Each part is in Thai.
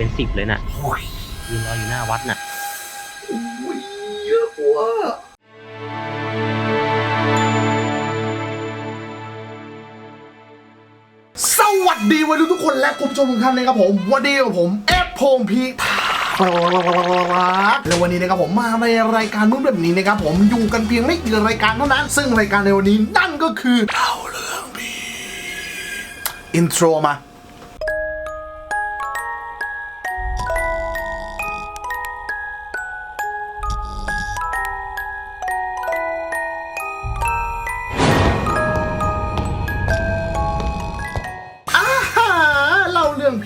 เป็นสิบเลยน่ะโอ้ยยืนรออยู่หน้าวัดน่ะอุ้ยเยอะกว่าสวัสดีวัยรุ่นทุกคนและคุณผู้ชมทุกท่านนะครับผมวันนี้กับผมเอฟพงพีแล้ววันนี้นะครับผมมาในรายการมืดแบบนี้นะครับผมอยู่กันเพียงไม่กี่รายการเท่านั้น ซึ่งรายการในวันนี้นั่นก็คือเล่าเรื่องผีอินโทรมาอ่า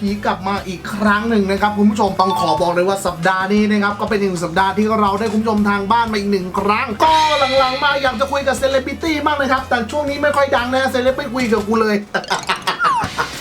ผีกลับมาอีกครั้งหนึ่งนะครับคุณผู้ชมต้องขอบอกเลยว่าสัปดาห์นี้นะครับก็เป็นอีกหนึ่งสัปดาห์ที่เราได้คุณผู้ชมทางบ้านมาอีกหนึ่งครั้ง ก็หลังๆมาอยากจะคุยกับเซเลบริตี้มากเลยครับแต่ช่วงนี้ไม่ค่อยดังนะเซเลบไม่คุยกับกูเลย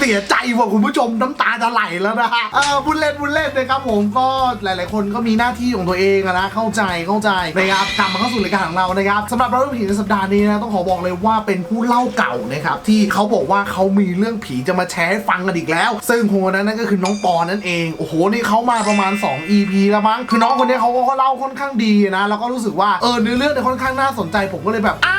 สียใจว่ะคุณผู้ชมน้ำตาจะไหลแล้วนะฮะเออพูดเล่นพูดเล่นนะครับผมก็หลาย ๆ คนก็มีหน้าที่ของตัวเองอะนะเข้าใจเข้าใจนะครับกลับมาเข้าสู่รายการของเรานะครับสำหรับเราเรื่องผีในสัปดาห์นี้นะต้องขอบอกเลยว่าเป็นผู้เล่าเก่านะครับที่เขาบอกว่าเขามีเรื่องผีจะมาแชร์ให้ฟังกันอีกแล้ว ซึ่งคนนั้นนั่นก็คือน้องปอนั่นเองโอ้โหนี่เขามาประมาณ 2 EP แล้วมั้งคือน้องคนนี้เขาก็เล่าค่อนข้างดีนะแล้วก็รู้สึกว่าเออเนื้อเรื่องเนี่ยค่อนข้างน่าสนใจผมก็เลยแบบอ้า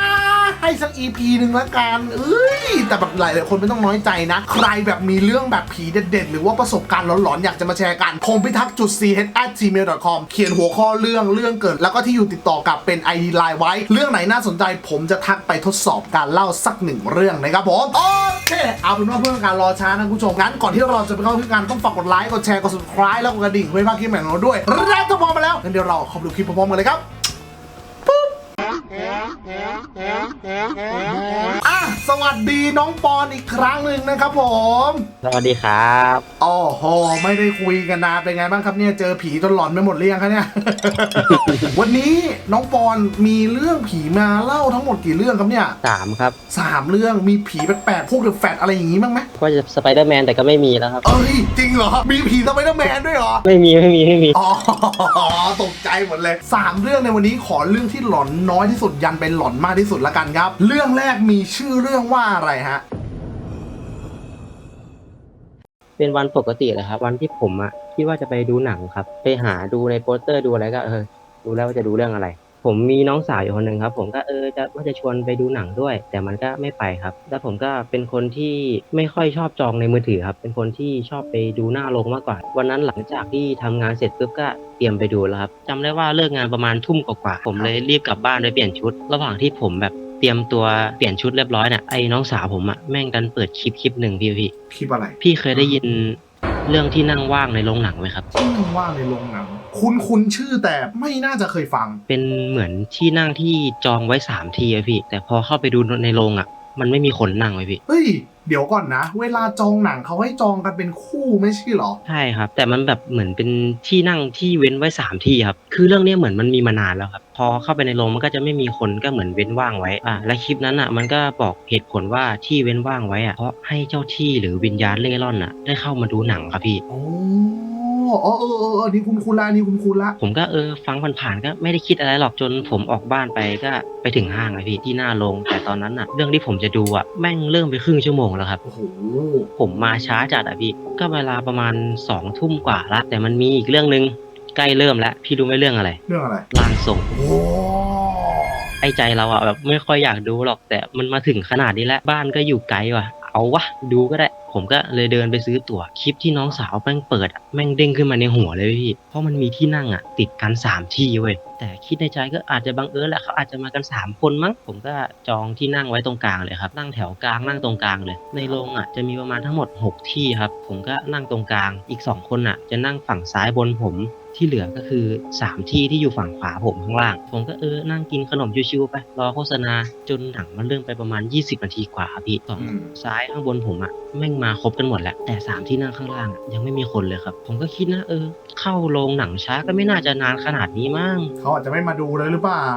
ให้สัก EP หนึ่งละกันเอ้ยแต่แบบหลายหลายๆคนไม่ต้องน้อยใจนะ ใครแบบมีเรื่องแบบผีเด็ดๆ หรือว่าประสบการณ์หลอนๆ อยากจะมาแชร์กันคงพิทักษ์จุด ch at gmail com เขียนหัวข้อเรื่องเรื่องเกิด แล้วก็ที่อยู่ติดต่อกับเป็น ID ไลน์ไว้ เรื่องไหนน่าสนใจผมจะทักไปทดสอบการเล่าสักหนึ่งเรื่องนะครับผมโอเคเอาเป็นว่าเพื่อนการรอช้านะคุณผู้ชมงั้นก่อนที่เราจะไปเข้าที่การต้องฝากกดไลค์กดแชร์กด subscribe แล้วกดกระดิ่งเพื่อไม่พลาดคลิปใหม่ของเราด้วยและถ้าพร้อมมาแล้วงั้นเดี๋ยวเราข้าไปดูคลิปพร้อมๆกันเลยครับ อะ สวัสดีน้องปอนอีกครั้งหนึ่งนะครับผม สวัสดีครับอ๋อโหไม่ได้คุยกันนานเป็นไงบ้างครับเนี่ยเจอผีจนหลอนไปหมดเรียงครับเนี่ย วันนี้น้องปอนมีเรื่องผีมาเล่าทั้งหมดกี่เรื่องครับเนี่ยสามครับสามเรื่องมีผีแปลกๆพวกเดอะแฟตอะไรอย่างงี้บ้างไหมก็จะสไปเดอร์แมนแต่ก็ไม่มีแล้วครับ เอ้ยจริงเหรอ มีผีสไปเดอร์แมนด้วยเหรอ ไม่มีไม่มีไม่มี อ๋อตกใจหมดเลยสามเรื่องในวันนี้ขอเรื่องที่หลอนน้อยที่สุดยันเป็นหลอนมากที่สุดละกันครับ เรื่องแรกมีชื่อเรื่องื่องว่าอะไรฮะ เป็นวันปกติเลยครับ วันที่ผมอะคิดว่าจะไปดูหนังครับ ไปหาดูในโปสเตอร์ดูอะไรก็เออดูแล้วว่าจะดูเรื่องอะไร ผมมีน้องสาวอยู่คนหนึ่งครับ ผมก็เออจะว่าจะชวนไปดูหนังด้วย แต่มันก็ไม่ไปครับ แล้วผมก็เป็นคนที่ไม่ค่อยชอบจองในมือถือครับ เป็นคนที่ชอบไปดูหน้าโรงมากกว่า วันนั้นหลังจากที่ทำงานเสร็จปุ๊บก็เตรียมไปดูแล้วครับจำได้ว่าเลิกงานประมาณทุ่มกว่าๆผมเลยรีบกลับบ้านไปเปลี่ยนชุด ระหว่างที่ผมแบบ รียมตัวเปลี่ยนชุดเรียบร้อยเนี่ยไอ้น้องสาวผมอะแม่งดันเปิดคลิปคลิปหนึ่งพี่พี่คลิปอะไรพี่เคยได้ยินเรื่องที่นั่งว่างในโรงหนังไหมครับ ที่นึงว่าในโรงหนัง คุณคุณชื่อแต่ไม่น่าจะเคยฟัง เป็นเหมือนที่นั่งที่จองไว้สามทีอะพี่ แต่พอเข้าไปดูในโรงอะ มันไม่มีคนนั่งไว้พี่ เฮ้ย เดี๋ยวก่อนนะ เวลาจองหนังเขาให้จองกันเป็นคู่ไม่ใช่เหรอ ใช่ครับ แต่มันแบบเหมือนเป็นที่นั่งที่เว้นไว้สามที่ครับ คือเรื่องเนี้ยเหมือนมันมีมานานแล้วครับ พอเข้าไปในโรงมันก็จะไม่มีคนก็เหมือนเว้นว่างไว้ อะ และคลิปนั้นอะ มันก็บอกเหตุผลว่าที่เว้นว่างไว้อะ เพราะให้เจ้าที่หรือวิญญาณเล่ร่อนอะ ได้เข้ามาดูหนังครับพี่ โอ้ อ๋อเออเออเออนี่คุณคุณละนี่คุณคุณละ ผมก็เออฟังผ่านๆก็ไม่ได้คิดอะไรหรอกจนผมออกบ้านไปก็ไปถึงห้างเลยพี่ที่หน้าโรงแต่ตอนนั้นอะ เรื่องที่ผมจะดูอะแม่งเริ่มไปครึ่งชั่วโมงแล้วครับ โอ้โห ผมมาช้าจัดอะพี่ ก็เวลาประมาณสองทุ่มกว่าละแต่มันมีอีกเรื่องหนึ่งใกล้เริ่มแล้วพี่รู้ไหมเรื่องอะไรเรื่องอะไร ร่างทรง โอ้ไอ้ใจเราอะแบบไม่ค่อยอยากดูหรอกแต่มันมาถึงขนาดนี้แล้วบ้านก็อยู่ไกลว่ะ เอาวะดูก็ได้ ผมก็เลยเดินไปซื้อตั๋วคลิปที่น้องสาวแม่งเปิดอะแม่งเด้งขึ้นมาในหัวเลยพี่ เพราะมันมีที่นั่งอะติดกันสามที่เว้ยแต่คิดในใจก็อาจจะบังเอิญแหละเขาอาจจะมากันสามคนมั้งผมก็จองที่นั่งไว้ตรงกลางเลยครับ นั่งแถวกลางนั่งตรงกลางเลย ในโรงอะจะมีประมาณทั้งหมด 6 ที่ครับ ผมก็นั่งตรงกลางอีก 2 คนอะ จะนั่งฝั่งซ้ายบนผม ที่เหลือก็คือ 3 ที่ที่อยู่ฝั่งขวาผมข้างล่าง ผมก็เออนั่งกินขนมชิวๆไป รอโฆษณาจนหนังมันเรื่องไปประมาณ 20นาทีกว่าครับพี่สองอืมซ้ายข้างบนผมอะแม่งมาครบกันหมดแล้ว แต่สามที่นั่งข้างล่างอะยังไม่มีคนเลยครับ ผมก็คิดนะเออ เข้าโรงหนังช้าก็ไม่น่าจะนานขนาดนี้มั้งเขาอาจจะไม่มาดูเลยหรือเปล่า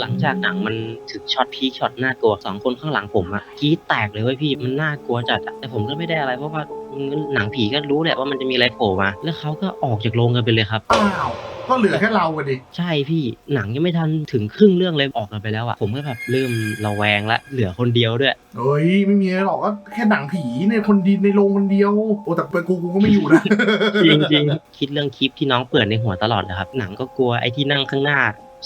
หลังจากหนังมันถึงช็อตพีคช็อตน่ากลัวสองคนข้างหลังผมอะกรีดแตกเลยเว้ยพี่มันน่ากลัวจัดอะแต่ผมก็ไม่ได้อะไรเพราะว่า หนังผีก็รู้แหละว่ามันจะมีอะไรโผล่มา แล้วเขาก็ออกจากโรงกันไปเลยครับ อ้าวก็เหลือแค่เราอะดิ ใช่พี่หนังยังไม่ทันถึงครึ่งเรื่องเลยออกกันไปแล้วอะผมก็แบบเริ่มระแวงละเหลือคนเดียวด้วย เฮ้ยไม่มีอะไรหรอกก็แค่หนังผีในคนดีในโรงคนเดียว โอ้แต่ไปกูกูก็ไม่อยู่นะ จริงจริงๆคิดเรื่องคลิปที่น้องเปิดในหัวตลอดเลยครับ หนังก็กลัวไอ้ที่นั่งข้างหน้า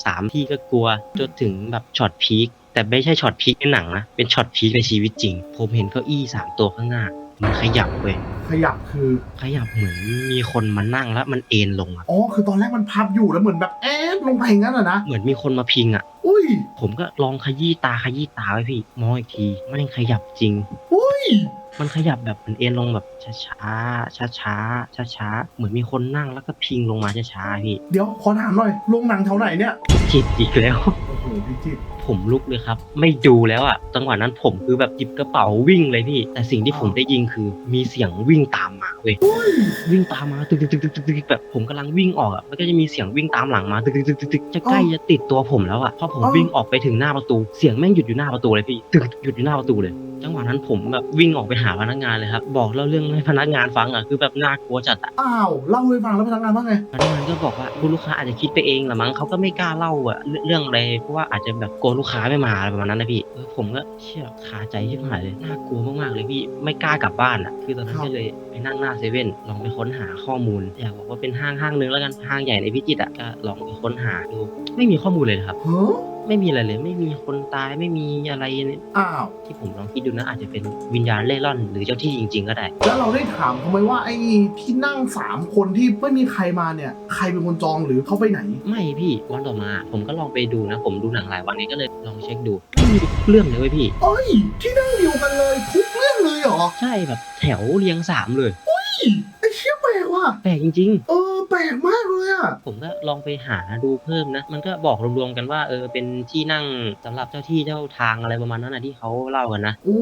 สามที่ก็กลัวจนถึงแบบช็อตพีคแต่ไม่ใช่ช็อตพีคในหนังนะเป็นช็อตพีคในชีวิตจริง ผมเห็นเก้าอี้สามตัวข้างหน้า มันขยับเว้ยขยับคือ ขยับเหมือนมีคนมานั่งแล้วมันเอ็นลงอะอ๋อ คือตอนแรกมันพับอยู่แล้วเหมือนแบบแอดลงไปอย่างนั้นอะนะ เหมือนมีคนมาพิงอะอุ้ย ผมก็ลองขยี้ตาขยี้ตาไว้พี่ มองอีกที มันยังขยับจริง อุ้ย มันขยับแบบเหมือนเอ็นลงแบบช้าช้าช้าช้าช้าช้าๆเหมือนมีคนนั่งแล้วก็พิงลงมาช้าช้าๆพี่ เดี๋ยวขอถามหน่อย โรงหนังแถวไหนเนี่ยจิตอีกแล้ว โอ้โหพี่จิต ผมลุกเลยครับ ไม่ดูแล้วอะจังหวะนั้นผมคือแบบหยิบกระเป๋าวิ่งเลยพี่ แต่สิ่งที่ผมได้ยินคือมีเสียงวิ่งตามมาเว้ยวิ่งตามมาตึกตึกตึกตึกตึกตึกแบบผมกำลังวิ่งออกอะมันก็จะมีเสียงวิ่งตามหลังมาตึกตึกตึกตึกตึกจะใกล้จะติดตัวผมแล้วอะพอผมวิ่งออกไปถึงหน้าประตู เสียงแม่งหยุดอยู่หน้าประตูเลยพี่ตึกหยุดอยู่หน้าประตูเลยจังหวะนั้นผมแบบวิ่งออกไปหาพนักงานเลยครับ บอกเล่าเรื่องให้พนักงานฟังอะคือแบบน่ากลัวจัดอะอ้าวเล่าให้ฟังแล้วพนักงานว่าไงพนักงานก็บอกว่าคุณลูกค้าอาจจะคิดไปเองละมั้งเขาก็ไม่กล้าเล่าอะเรื่องเรื่องอะไรเพราะว่าอาจจะแบบกลัวลูกค้าไม่มาอะไรประมาณนั้นนะพี่เออผมก็เชื่อคาใจที่หายเลยน่ากลัวมากๆเลยพี่ไม่กล้ากลับบ้านอะคือตอนนั้นก็เลยไปนั่งหน้าเซเว่นลองไปค้นหาข้อมูลอยากบอกว่าเป็นห้างห้างนึงแล้วกันห้างใหญ่ในพิจิตรอะก็ลองไปค้นหาดูไม่มีข้อมูลเลยครับ ไม่มีอะไรเลย ไม่มีคนตายไม่มีอะไรเนี่ยอ้าว ที่ผมลองคิดดูนะ อาจจะเป็นวิญญาณเล่ร่อน หรือเจ้าที่จริง ๆ ก็ได้ แล้วเราได้ถามเขาไหมว่าไอ้ที่นั่งสามคนที่ไม่มีใครมาเนี่ย ใครเป็นคนจองหรือเขาไปไหน ไม่พี่วันต่อมา ผมก็ลองไปดูนะ ผมดูหนังหลายวันนี้ก็เลยลองเช็คดูไม่มีเรื่องเลยเว้ยพี่ เอ้ย ที่นั่งเดียวกันเลยทุกเรื่องเลยเหรอใช่แบบแถวเรียงสามเลยเฮ้ยไอ้เชี่ยแปลกว่ะแปลกจริงเออแป ลกมากเลยอะๆผมก็ลองไปหาดูเพิ่มนะ มันก็บอกรวมๆกันว่าเออเป็นที่นั่งสำหรับเจ้าที่เจ้าทางอะไรประมาณนั้นนะที่เขาเล่ากันนะ โอ้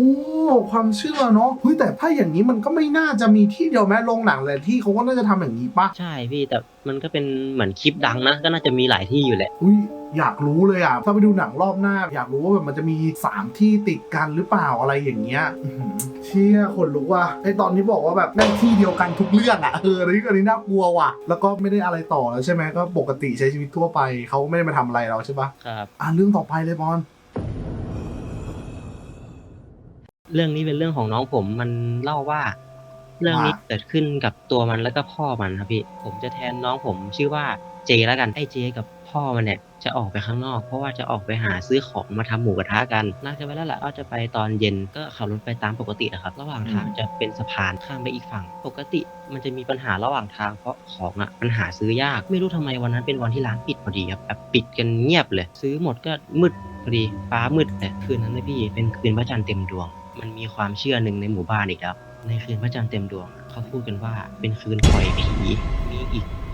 ความเชื่อเนาะเฮ้ยแต่ถ้าอย่างนี้มันก็ไม่น่าจะมีที่เดียวแม้โรงหนังเลยที่เขาก็น่าจะทำอย่างนี้ปะใช่พี่แต่มันก็เป็นเหมือนคลิปดังนะ ก็น่าจะมีหลายที่อยู่แหละ อุ้ย อยากรู้เลยอะถ้าไปดูหนังรอบหน้า อยากรู้ว่าแบบมันจะมีสามที่ติดกันหรือเปล่าอะไรอย่างเงี้ยอื้อหือเชี่ยคนรู้ว่าไอตอนที่บอกว่าแบบแม่งที่เดียวกันทุกเรื่องอะเอออันนี้อันนี้น่ากลัวว่ะ แล้วก็ไม่ได้อะไรต่อแล้วใช่ไหมก็ปกติใช้ชีวิตทั่วไปเขาไม่ได้มาทำอะไรเราใช่ปะครับอะเรื่องต่อไปเลยบอลเรื่องนี้เป็นเรื่องของน้องผมมันเล่าว่า เรื่องนี้เกิดขึ้นกับตัวมันแล้วก็พ่อมันครับพี่ ผมจะแทนน้องผมชื่อว่าเจแล้วกันไอ้เจกับพ่อมันเนี่ย จะออกไปข้างนอก เพราะว่าจะออกไปหาซื้อของมาทำหมูกระทะกันน่าจะไปแล้วแหละว่าจะไปตอนเย็นก็ขับรถไปตามปกตินะครับ ระหว่างทางจะเป็นสะพานข้ามไปอีกฝั่ง ปกติมันจะมีปัญหาระหว่างทางเพราะของอะมันหาซื้อยาก ไม่รู้ทำไมวันนั้นเป็นวันที่ร้านปิดพอดีครับแบบปิดกันเงียบเลย ซื้อหมดก็มืดพอดีฟ้ามืดแต่คืนนั้นนะพี่เป็นคืนพระจันทร์เต็มดวง มันมีความเชื่อหนึ่งในหมู่บ้านอีกแล้วในคืนพระจันทร์เต็มดวงเขาพูดกันว่าเป็นคืนปล่อยผีมีอีก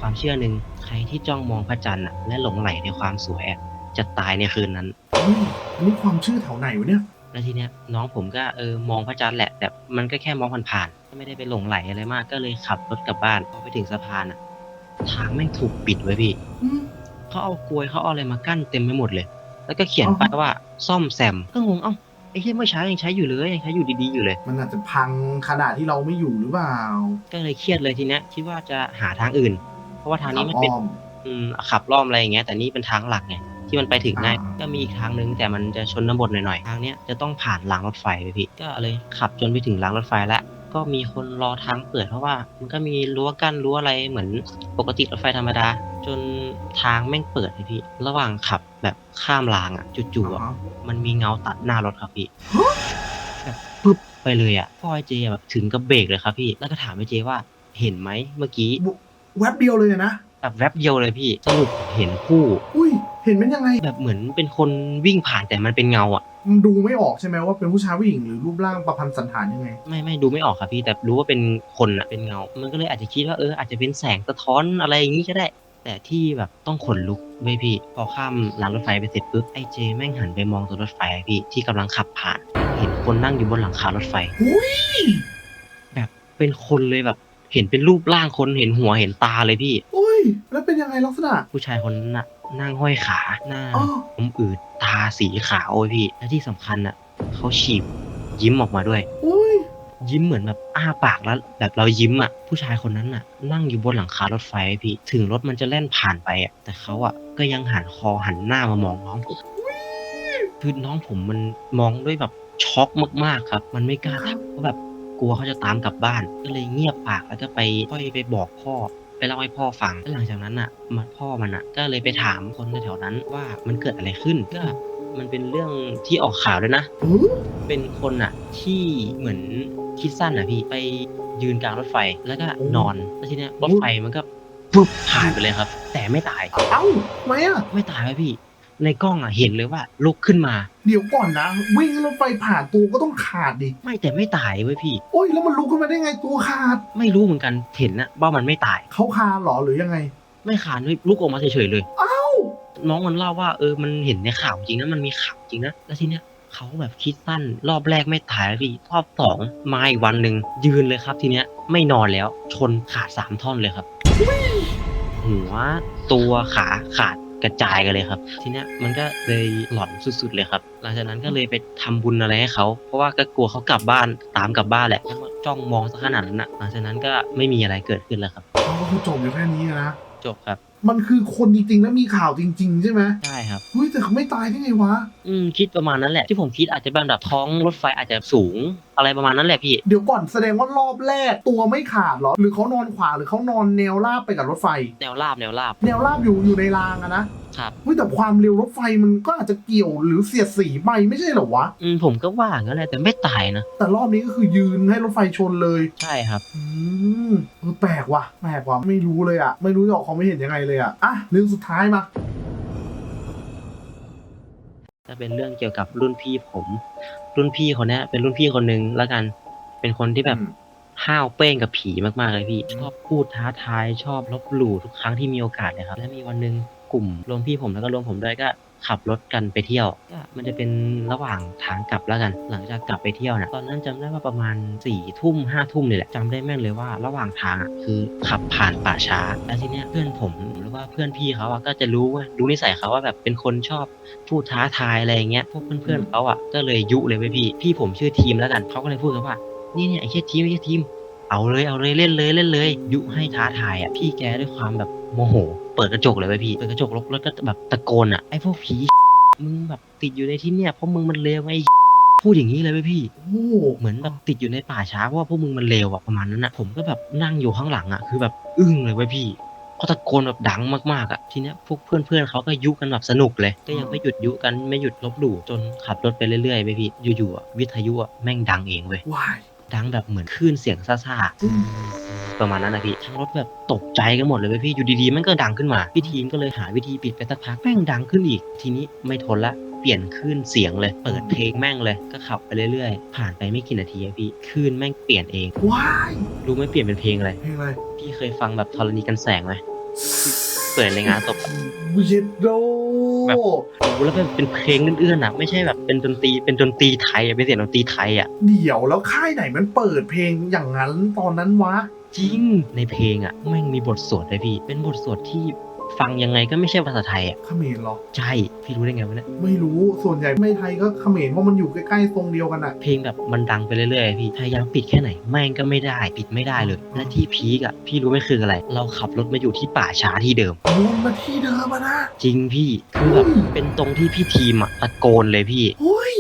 ความเชื่อหนึ่งใครที่จ้องมองพระจันทร์อะและหลงไหลในความสวยอะจะตายในคืนนั้น เฮ้ยอันนี้ความเชื่อแถวไหนวะเนี่ย แล้วทีเนี้ยน้องผมก็เออมองพระจันทร์แหละ แต่มันก็แค่มองผ่านๆก็ไม่ได้ไปหลงไหลอะไรมากก็เลยขับรถกลับบ้านพอไปถึงสะพานอะทางแม่งถูกปิดไว้พี่อืม เขาเอากลวยเขาเอาอะไรมากั้นเต็มไปหมดเลย แล้วก็เขียนอ๋อไปายว่าซ่อมแซมก็งงเอ้าไอ้ที่เมื่อเช้ายังใช้อยู่เลยยังใช้อยู่ดีๆอยู่เลย มันอาจจะพังขนาดที่เราไม่อยู่หรือเปล่า ก็เลยเครียดเลยทีเนี้ยคิดว่าจะหาทางอื่น เพราะว่าทางนี้มันเป็นอ้อมอืมขับล้อมอะไรอย่างเงี้ยแต่นี่เป็นทางหลักไงที่มันไปถึงได้อ่าก็มีอีกทางนึงแต่มันจะชนบทหน่อยๆทางเนี้ยจะต้องผ่านรางรถไฟไปพี่ก็เลยขับจนไปถึงรางรถไฟแล้วก็มีคนรอทางเปิดเพราะว่า มันก็มีรั้วกั้นรั้วอะไรเหมือนปกติรถไฟธรรมดา จนทางแม่งเปิดเลยพี่ ระหว่างขับแบบข้ามรางอะจู่ๆอะอ่ามันมีเงาตัดหน้ารถครับพี่แบบปึ๊บไปเลยอะพ่อไอเจแบบถึงกับเบรกเลยครับพี่แล้วก็ถามไอเจว่าเห็นไหมเมื่อกี้ แวบเดียวเลยนะแบบแวบเดียวเลยพี่สรุปเห็นผู้อุ้ย เห็นเป็นยังไง แบบเหมือนเป็นคนวิ่งผ่านแต่มันเป็นเงาอะมันดูไม่ออกใช่ไหมว่าเป็นผู้ชายผู้หญิงหรือรูปร่างประพันธ์สันฐานยังไง ไม่ไม่ดูไม่ออกครับพี่แต่รู้ว่าเป็นคนอะเป็นเงา มันก็เลยอาจจะคิดว่าเอออาจจะเป็นแสงสะท้อนอะไรอย่างนี้ก็ได้ แต่ที่แบบต้องขนลุกเว้ยพี่ พอข้ามรางรถไฟไปเสร็จปุ๊บไอเจแม่งหันไปมองตัวรถไฟอะพี่ที่กำลังขับผ่าน เห็นคนนั่งอยู่บนหลังคารถไฟอุ้ยแบบเป็นคนเลยแบบ เห็นเป็นรูปร่างคนเห็นหัวเห็นตาเลยพี่ อุ้ย แล้วเป็นยังไงลักษณะ ผู้ชายคนนั้นน่ะนั่งห้อยขาหน้าอ๋อผมอืดตาสีขาวเว้ยพี่ และที่สำคัญอะเขาฉีบยิ้มออกมาด้วย อุ้ย ยิ้มเหมือนแบบอ้าปากแล้ว แบบเรายิ้มอะ ผู้ชายคนนั้นอะ นั่งอยู่บนหลังคารถไฟพี่ ถึงรถมันจะแล่นผ่านไปอะ แต่เขาอะก็ยังหันคอหันหน้ามามองน้องผมคือน้องผมมันมองด้วยแบบช็อกมากๆครับ มันไม่กล้าทักเพราะแบบ กลัวเขาจะตามกลับบ้าน ก็เลยเงียบปากแล้วก็ไปค่อยไปบอกพ่อไปเล่าให้พ่อฟังแล้วหลังจากนั้นอะมันพ่อมันอะ ก็เลยไปถามคนแถวๆนั้นว่ามันเกิดอะไรขึ้นก็มันเป็นเรื่องที่ออกข่าวด้วยนะอื้อเป็นคนอะ ที่เหมือนคิดสั้นอะพี่ไปยืนกลางรถไฟแล้วก็นอนแล้วทีเนี้ยรถไฟมันก็ปุ๊บผ่านไปเลยครับ แต่ไม่ตาย เอ้าทำไมอะไม่ตายครับพี่ ในกล้องอะเห็นเลยว่าลุกขึ้นมา เดี๋ยวก่อนนะ วิ่งรถไฟผ่านตัวก็ต้องขาดดิไม่แต่ไม่ตายเว้ยพี่ โอ้ยแล้วมันลุกขึ้นมาได้ไงตัวขาดไม่รู้เหมือนกันเห็นนะว่ามันไม่ตาย เขาคาเหรอหรือยังไง ไม่ขาดเลยลุกออกมาเฉยๆเลยเอ้าน้องมันเล่าว่าเออมันเห็นในข่าวจริงนะมันมีข่าวจริงนะแล้วทีเนี้ยเขาแบบคิดสั้นรอบแรกไม่ตายพี่รอบสองมาอีกวันหนึ่งยืนเลยครับทีเนี้ยไม่นอนแล้วชนขาดสามท่อนเลยครับ หัวตัวขาขาด กระจายกันเลยครับ ทีเนี้ยมันก็เลยหลอนสุดๆเลยครับ หลังจากนั้นก็เลยไปทำบุญอะไรให้เขาเพราะว่าก็กลัวเขากลับบ้านตามกลับบ้านแหละแล้วมาจ้องมองสักขนาดนั้นนะหลังจากนั้นก็ไม่มีอะไรเกิดขึ้นแล้วครับเขาก็คือจบอยู่แค่นี้นะจบครับ มันคือคนจริงๆแล้วมีข่าวจริง ๆ ใช่ไหมใช่ครับเฮ้ยแต่เขาไม่ตายได้ไงวะ อืมคิดประมาณนั้นแหละที่ผมคิดอาจจะเป็นแบบท้องรถไฟอาจจะสูง อะไรประมาณนั้นแหละพี่ เดี๋ยวก่อนแสดงว่ารอบแรกตัวไม่ขาดเหรอ หรือเขานอนขวาหรือเขานอนแนวราบไปกับรถไฟ แนวราบแนวราบ แนวราบอยู่อยู่ในรางอะนะครับเฮ้ยแต่ความเร็วรถไฟมันก็อาจจะเกี่ยวหรือเสียดสีไปไม่ใช่เหรอวะ อืมผมก็ว่างั้นแหละแต่ไม่ตายนะแต่รอบนี้ก็คือยืนให้รถไฟชนเลย ใช่ครับ อืมเออแปลกว่ะแปลกว่ะไม่รู้เลยอะไม่รู้จะออกความไม่เห็นยังไงเลยอะอะเรื่องสุดท้ายมา จะเป็นเรื่องเกี่ยวกับรุ่นพี่ผม รุ่นพี่คนเนี้ยเป็นรุ่นพี่คนหนึ่งแล้วกัน เป็นคนที่แบบอืม ห้าวเป้งกับผีมากๆเลยพี่ชอบพูดท้าทายชอบลบหลู่ทุกครั้งที่มีโอกาสเลยครับ และมีวันหนึ่ง กลุ่มรวมพี่ผมแล้วก็รวมผมด้วยก็ขับรถกันไปเที่ยวก็มันจะเป็นระหว่างทางกลับแล้วกัน หลังจากกลับไปเที่ยวนะตอนนั้นจำได้ว่าประมาณ4ี่ทุ่มห้าทุ่มนี่แหละจำได้แม่นเลยว่าระหว่างทางอะคือขับผ่านป่าช้า แล้วทีเนี้ยเพื่อนผมหรือว่าเพื่อนพี่เขาอะก็จะรู้ว่ารู้นิสัยเขาว่าแบบเป็นคนชอบพูดท้าทายอะไรอย่างเงี้ย พวกเพื่อนๆเขาอะก็เลยยุเลยเว้ยพี่ พี่ผมชื่อทีมแล้วกันเขาก็เลยพูดกันว่า นี่เนี่ยไอ้เชี่ยทีมไอ้เชี่ยทีม เอาเลยเอาเลยเล่นเลยเล่นเลย ยุให้ท้าทายอะพี่แกด้วยความแบบโมโหเปิดกระจกเลยเว้ยพี่เปิดกระจกแล้วแล้วก็แบบตะโกนอะไอ้พวกผีมึงแบบติดอยู่ในที่เนี่ยเพราะมึงมันเลวไอ้พูดอย่างนี้เลยเว้ยพี่เหมือนแบบติดอยู่ในป่าช้าเพราะว่าพวกมึงมันเลวอะประมาณนั้นอะผมก็แบบนั่งอยู่ข้างหลังอะคือแบบอึ้งเลยเว้พี่เขาตะโกนแบบดังมากๆอะทีเนี้ยพวกเพื่อนๆเขาก็ยุกันแบบสนุกเลย ก็ยังไม่หยุดยุกันไม่หยุดลบหลู่จนขับรถไปเรื่อยๆไปพี่อยู่ๆวิทยุอะแม่งดังเองเว้ย ดังแบบเหมือนคลื่นเสียงซ่าอืมๆประมาณนั้นนะพี่ทั้งรถแบบตกใจกันหมดเลยเว้ยพี่อยู่ดีๆมันก็ดังขึ้นมาพี่ทีมก็เลยหาวิธีปิดไปสักพักแม่งดังขึ้นอีก ทีนี้ไม่ทนละเปลี่ยนคลื่นเสียงเลย เปิดเพลงแม่งเลย ก็ขับไปเรื่อยๆ ผ่านไปไม่กี่นาทีอะพี่คลื่นแม่งเปลี่ยนเองวายรู้ไหมเปลี่ยนเป็นเพลงอะไรเพลงอะไรพี่เคยฟังแบบธรณีกันแสงไหมเปิดในงานศพอะวิเชโด แบบโอ้โหแล้วเป็นเป็นเพลงเอื้อนๆอะไม่ใช่แบบเป็นดนตรีเป็นดนตรีไทยอะเป็นเสียงดนตรีไทยอะเดี๋ยวแล้วค่ายไหนมันเปิดเพลงอย่างนั้นตอนนั้นวะ จริงในเพลงอะแม่งมีบทสวดเลยพี่ เป็นบทสวดที่ ฟังยังไงก็ไม่ใช่ภาษาไทยอะเขมรเหรอ ใช่พี่รู้ได้ไงวะเนี่ยไม่รู้ส่วนใหญ่ไม่ไทยก็เขมรเพราะมันอยู่ใกล้ๆตรงเดียวกันอะเพลงแบบมันดังไปเรื่อยๆพี่พยายามปิดแค่ไหนแม่งก็ไม่ได้ปิดไม่ได้เลย และที่พีกอะพี่รู้ไหมคืออะไร เราขับรถมาอยู่ที่ป่าช้าที่เดิม วนมาที่เดิมอะนะจริงพี่คือแบบเป็นตรงที่พี่ทีมอะตะโกนเลยพี่ เฮ้ย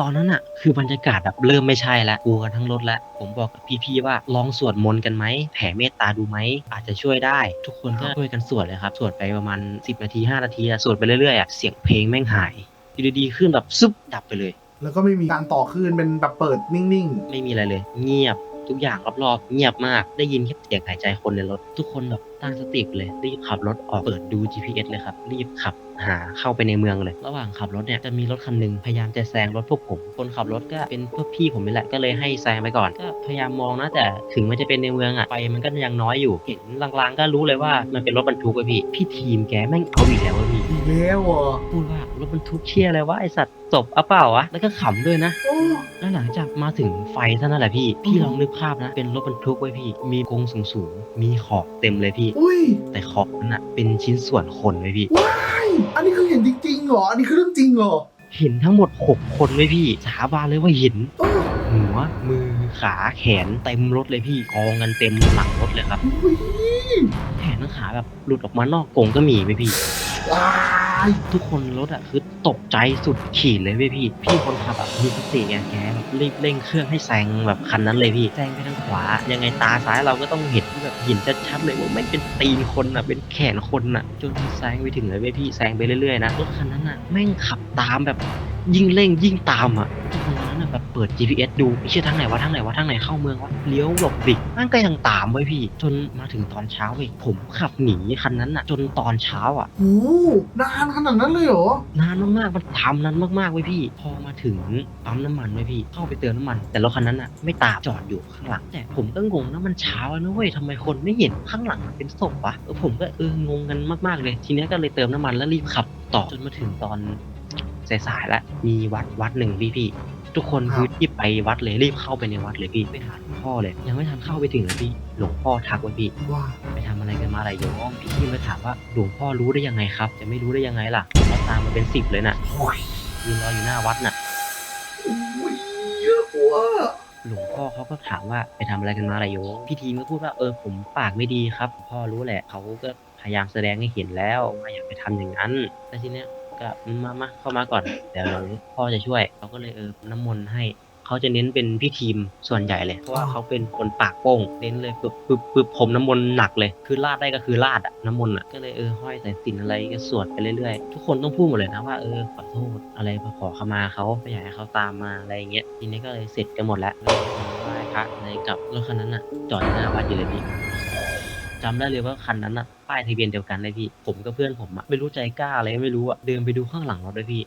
ตอนนั้นอะคือบรรยากาศแบบเริ่มไม่ใช่แล้วกลัวกันทั้งรถแล้วผมบอกกับพี่ๆว่าลองสวดมนต์กันไหมแผ่เมตตาดูไหมอาจจะช่วยได้ ทุกคนก็ช่วยกันสวดเลยครับสวดไปประมาณ 10 นาที 5 นาทีอะสวดไปเรื่อยๆอะเสียงเพลงแม่งหายอยู่ดีๆขึ้นแบบซุบดับไปเลย แล้วก็ไม่มีการต่อคลื่นเป็นแบบเปิดนิ่งไม่มีอะไรเลย เงียบทุกอย่างรอบๆเงียบมากได้ยินแค่เสียงหายใจคนในรถ ทุกคนแบบตั้งสติเลยรีบขับรถออกเปิดดู GPS เลยครับ รีบขับ หาเข้าไปในเมืองเลย ระหว่างขับรถเนี่ยจะมีรถคันหนึ่งพยายามจะแซงรถพวกผม คนขับรถก็เป็นพวกพี่ผมนี่แหละก็เลยให้แซงไปก่อน ก็พยายามมองนะแต่ถึงมันจะเป็นในเมืองอะไฟมันก็ยังน้อยอยู่เห็นลางๆ ก็รู้เลยว่ามันเป็นรถบรรทุกอพี่พี่ทีมแกแม่งเอาอีกแล้วอะพี่ แล้วเหรอพูดว่ารถบรรทุกเชี่ยอะไรวะไอสัตว์ศพเอาเปล่าวะแล้วก็ขำด้วยนะ โอ้แล้วหลังจากมาถึงไฟเท่านั้นแหละพี่ พี่ลองนึกภาพนะ เป็นรถบรรทุกไว้พี่ มีกรงสูงสูงๆมีขอบเต็มเลยพี่ อุ้ยแต่ขอบนั้นอะเป็นชิ้นส่วนคนไว้พี่ ว้ายอันนี้คือเห็นจริงๆเหรอ อันนี้คือเรื่องจริงเหรอเห็นทั้งหมดหกคนไว้พี่สาบานเลยว่าเห็นเออหัว มือ ขาแขนเต็มรถเลยพี่กองกันเต็มหลังรถเลยครับ อุ้ยแขนทั้งขาแบบหลุดออกมานอกกรงก็มีไหมพี่ ว้ายทุกคนรถอะคือตกใจสุดขีดเลยเว้ยพี่ พี่คนขับอะมีสติไงแกแบบรีบเร่งเครื่องให้แซงแบบคันนั้นเลยพี่แซงไปทางขวา ยังไงตาซ้ายเราก็ต้องเห็นแบบเห็นชัดๆเลยว่าไม่เป็นตีนคนอะเป็นแขนคนอะจนแซงไปถึงเลยเว้ยพี่แซงไปเรื่อยๆนะรถคันนั้นอะแม่งขับตามแบบยิ่งเร่งยิ่งตามอะทุกคนนั้นอะ แบบเปิด GPS ดูไอ้เชื่อทางไหนวะทางไหนวะทางไหนเข้าเมืองวะเลี้ยวหลบดิแม่งก็ยังตามเว้ยพี่ จนมาถึงตอนเช้าเว้ยผมขับหนีคันนั้นอะจนตอนเช้าอะโอ้นานขนาดนั้นเลยเหรอ นานมากๆ มันทำนั้นมากๆเว้ยพี่ พอมาถึงปั๊มน้ำมันเว้ยพี่ เข้าไปเติมน้ำมัน แต่รถคันนั้นอะไม่ตามจอดอยู่ข้างหลัง แต่ผมก็งงนะมันเช้าแล้วนะเว้ยทำไมคนไม่เห็นข้างหลังมันเป็นศพวะเออผมก็เอองงกันมากๆเลย ทีเนี้ยก็เลยเติมน้ำมันแล้วรีบขับต่อจนมาถึงตอนสายๆแล้วมีวัดวัดหนึ่งพี่พี่ ทุกคนครับคือรีบไปวัดเลยรีบเข้าไปในวัดเลยพี่ไปหาหลวงพ่อเลย ยังไม่ทันเข้าไปถึงเลยพี่ หลวงพ่อทักไว้พี่ว่าไปทำอะไรกันมาอะไรโยมพี่ยิ่งไปถามว่าหลวงพ่อรู้ได้ยังไงครับ จะไม่รู้ได้ยังไงล่ะเราตามมาเป็นสิบเลยน่ะโอ้ยยืนรออยู่หน้าวัดน่ะอุ้ยเยอะกว่าหลวงพ่อเขาก็ถามว่าไปทำอะไรกันมาอะไรโยมพี่ทีมก็พูดว่าเออผมปากไม่ดีครับ พ่อรู้แหละเขาก็พยายามแสดงให้เห็นแล้วว่าอย่าไปทำอย่างนั้นแล้วทีเนี้ย ก็มามาเข้ามาก่อนเดี๋ยวพ่อจะช่วยเขาก็เลยเออน้ำมนต์ให้เขาจะเน้นเป็นพี่ทีมส่วนใหญ่เลย เพราะว่าเขาเป็นคนปากโป้งเน้นเลยปึ๊บปึ๊บปึ๊บผมน้ำมนต์หนักเลย คือลาดได้ก็คือลาดอะน้ำมนต์อะก็เลยเออห้อยสายสิญจนอะไรก็สวดไปเรื่อยๆ ทุกคนต้องพูดหมดเลยนะว่าเออขอโทษอะไรขอขมาเขาไม่อยากให้เขาตามมาอะไรอย่างเงี้ยทีนี้ก็เลยเสร็จกันหมดแล้วเลยไหว้พระอะไรกับรถคันนั้นอะจอดหน้าวัดอยู่เลยพี่ จำได้เลยว่าคันนั้นอะป้ายทะเบียนเดียวกันเลยพี่ ผมกับเพื่อนผมอะไม่รู้ใจกล้าอะไรไม่รู้อะเดินไปดูข้างหลังรถด้วยพี่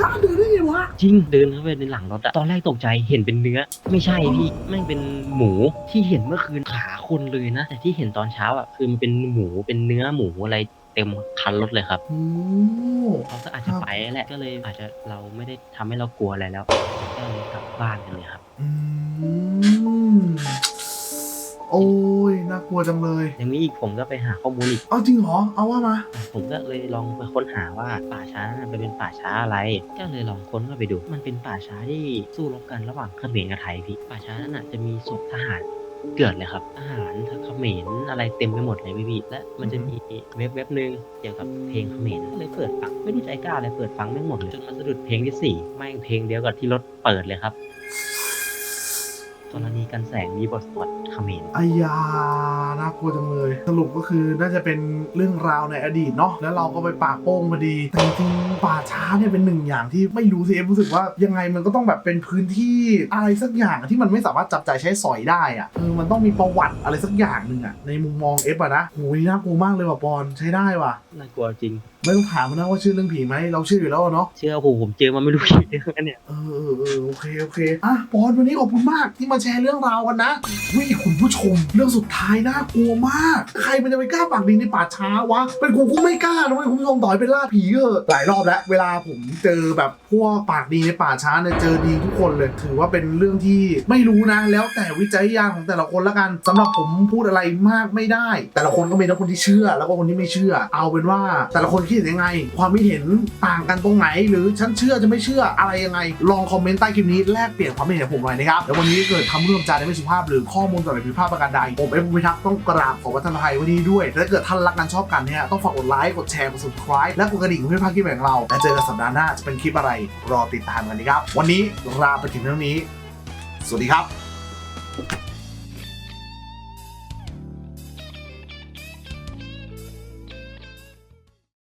กล้าเดินได้ไงวะจริงเดินเข้าไปในหลังรถอะตอนแรกตกใจเห็นเป็นเนื้อ ไม่ใช่พี่แม่งเป็นหมูที่เห็นเมื่อคืนขาคนเลยนะ แต่ที่เห็นตอนเช้าอะคือมันเป็นหมูเป็นเนื้อหมูอะไรเต็มคันรถเลยครับ โอ้เขาก็อาจจะไปแหละก็เลยอาจจะเราไม่ได้ทำให้เรากลัวอะไรแล้วก็เลยกลับบ้านกันเลยครับ อืม โอ้ยน่ากลัวจังเลย ยังมีอีกผมก็ไปหาข้อมูลอีก เอาจริงเหรอ เอาว่ามา ผมก็เลยลองไปค้นหาว่าป่าช้านั้นนะมันเป็นป่าช้าอะไร ก็เลยลองค้นเข้าไปดู มันเป็นป่าช้าที่สู้รบกันระหว่างเขมรกับไทยพี่ ป่าช้านั้นน่ะจะมีศพทหารเกิดเลยครับทหารทั้งเขมรอะไรเต็มไปหมดเลยพี่พี่และมันจะมีเว็บเว็บหนึ่งเกี่ยวกับเพลงเขมรเลยเปิดฟังไม่รู้ใจกล้าเลยเปิดฟังไม่งหมดเลยจนมาสะดุดเพลงที่สี่แม่งเพลงเดียวกับที่รถเปิดเลยครับก รณีกันแสงมีบทสวดเขมรอายาน่ากลัวจังเลย สรุปก็คือน่าจะเป็นเรื่องราวในอดีตเนาะแล้วเราก็ไปปากโป้งพอดีแต่จริงๆป่าช้าเนี่ยเป็นหนึ่งอย่างที่ไม่รู้สิเอฟรู้สึกว่ายังไงมันก็ต้องแบบเป็นพื้นที่อะไรสักอย่างที่มันไม่สามารถจับจ่ายใช้สอยได้อะเออมันต้องมีประวัติอะไรสักอย่างหนึ่งอะในมุมมองเอฟอะนะโหนี่น่ากลัวมากเลยว่ะปอนใช้ได้ว่ะน่ากลัวจริง ไม่ต้องถามมันนะว่าชื่อเรื่องผีไหมเราเชื่ออยู่แล้วอะเนาะเชื่อโอ้โหผมเจอมาไม่รู้กี่เรื่องแล้วเนี่ยเออเออเออโอเคโอเคอะปอนวันนี้ขอบคุณมากที่มาแชร์เรื่องราวกันนะวิคุณผู้ชม เรื่องสุดท้ายน่ากลัวมาก ใครมันจะไปกล้าปากดีในป่าช้าวะเป็นกูกูไม่กล้านะเว้ยคุณผู้ชมต่อยเป็นล่าผีเถอะหลายรอบแล้ว เวลาผมเจอแบบพวกปากดีในป่าช้าเนี่ยเจอดีทุกคนเลยถือว่าเป็นเรื่องที่ไม่รู้นะ แล้วแต่วิจัยญาณของแต่ละคนละกันสำหรับผมพูดอะไรมากไม่ได้ แต่ละคนก็มีทั้งคนที่เชื่อ แล้วก็คนที่ไม่เชื่อ เอาเป็นว่าแต่ละคนคิดเห็นยังไง ความคิดเห็นต่างกันตรงไหน หรือฉันเชื่อจะไม่เชื่ออะไรยังไง ลองคอมเมนต์ใต้คลิปนี้แลกเปลี่ยนความคิดเห็นกับผมหน่อยนะครับ แล้ววันนี้เกิดทำเรื่องจาได้ไม่สุภาพหรือข้อมูลต่อไหนผิดพลาดประการใด ผมเอฟพิทักษ์ต้องกราบขอวัฒนภัยไว้ดีด้วยและถ้าเกิดท่านรักกันชอบกันเนี่ยต้องฝากกดไลค์กดแชร์กด subscribe และกดกระดิ่งเพื่อพลาดคลิปของเราและเจอกันสัปดาห์หน้าจะเป็นคลิปอะไรรอติดตามกันนะครับวันนี้ลาไปถึงเท่านี้ สวัสดีครับ